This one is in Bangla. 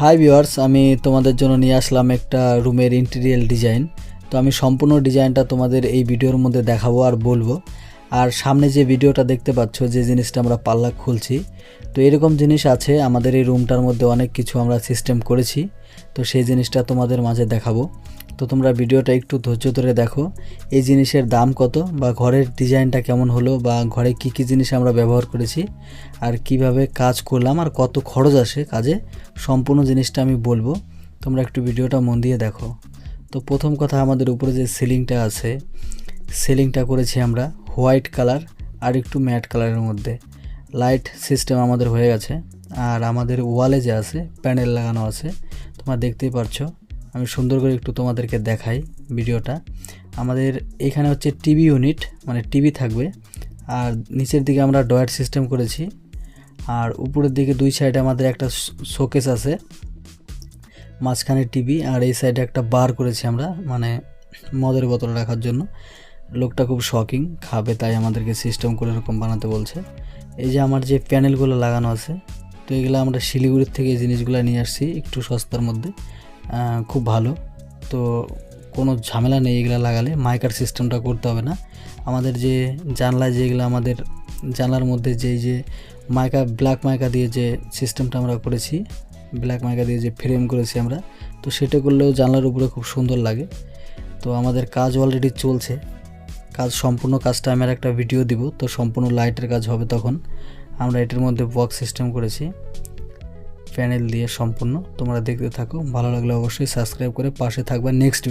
হাই ভিউয়ার্স আমি তোমাদের জন্য নিয়ে আসলাম একটা রুমের ইন্টেরিয়াল ডিজাইন তো আমি সম্পূর্ণ ডিজাইনটা তোমাদের এই ভিডিওর মধ্যে দেখাবো আর বলব। আর সামনে যে ভিডিওটা দেখতে পাচ্ছ, যে জিনিসটা আমরা পাল্লা খুলছি, তো এরকম জিনিস আছে। আমাদের এই রুমটার মধ্যে অনেক কিছু আমরা সিস্টেম করেছি, তো সেই জিনিসটা তোমাদের মাঝে দেখাবো। তো তোমরা ভিডিওটা একটু ধৈর্য ধরে দেখো, এই জিনিসের দাম কত বা ঘরের ডিজাইনটা কেমন হলো বা ঘরে কি কি জিনিস আমরা ব্যবহার করেছি আর কীভাবে কাজ করলাম আর কত খরচ আসে কাজে, সম্পূর্ণ জিনিসটা আমি বলব। তোমরা একটু ভিডিওটা মন দিয়ে দেখো। তো প্রথম কথা আমাদের উপরে যে সিলিংটা আছে, সিলিংটা করেছি আমরা হোয়াইট কালার আর একটু ম্যাট কালারের মধ্যে। লাইট সিস্টেম আমাদের হয়ে গেছে আর আমাদের ওয়ালে যে আছে, প্যানেল লাগানো আছে, তোমরা দেখতেই পারছ। আমি সুন্দর করে একটু তোমাদেরকে দেখাই ভিডিওটা। আমাদের এখানে হচ্ছে টিভি ইউনিট মানে টিভি থাকবে। আর নিচের দিকে আমরা ডয়ার সিস্টেম করেছি। আর উপরের দিকে দুই সাইডে আমাদের একটা শোকেস আছে। মাঝখানে টিভি আর এই সাইডে একটা বার করেছি আমরা মানে মদের বোতল রাখার জন্য। লোকটা খুব শকিং, খাবে তাই আমাদেরকে সিস্টেম করে এরকম বানাতে বলছে। এই যে আমার যে প্যানেলগুলো লাগানো আছে, তো এগুলো আমরা শিলিগুড়ির থেকে এই জিনিসগুলো নিয়ে আসছি একটু সস্তার মধ্যে। খুব ভালো। তো কোনো ঝামেলা নেই এগুলো লাগালে, মাইকার সিস্টেমটা করতে হবে না। আমাদের যে জানলায় যেগুলো আমাদের জানলার মধ্যে যেই যে মাইকা ব্ল্যাক মাইকা দিয়ে যে সিস্টেমটা আমরা করেছি ব্ল্যাক মাইকা দিয়ে যে ফ্রেম করেছি আমরা, তো সেটা করলেও জানলার উপরে খুব সুন্দর লাগে। তো আমাদের কাজ অলরেডি চলছে। কাজ সম্পূর্ণ কাজটা আমি একটা ভিডিও দিব, তো সম্পূর্ণ লাইটের কাজ হবে তখন। আমরা এটার মধ্যে বক্স সিস্টেম করেছি। প্যানেল দিয়ে সম্পূর্ণ। তোমরা দেখতে থাকো। ভালো লাগলে অবশ্যই সাবস্ক্রাইব করে পাশে থাকবে। নেক্সট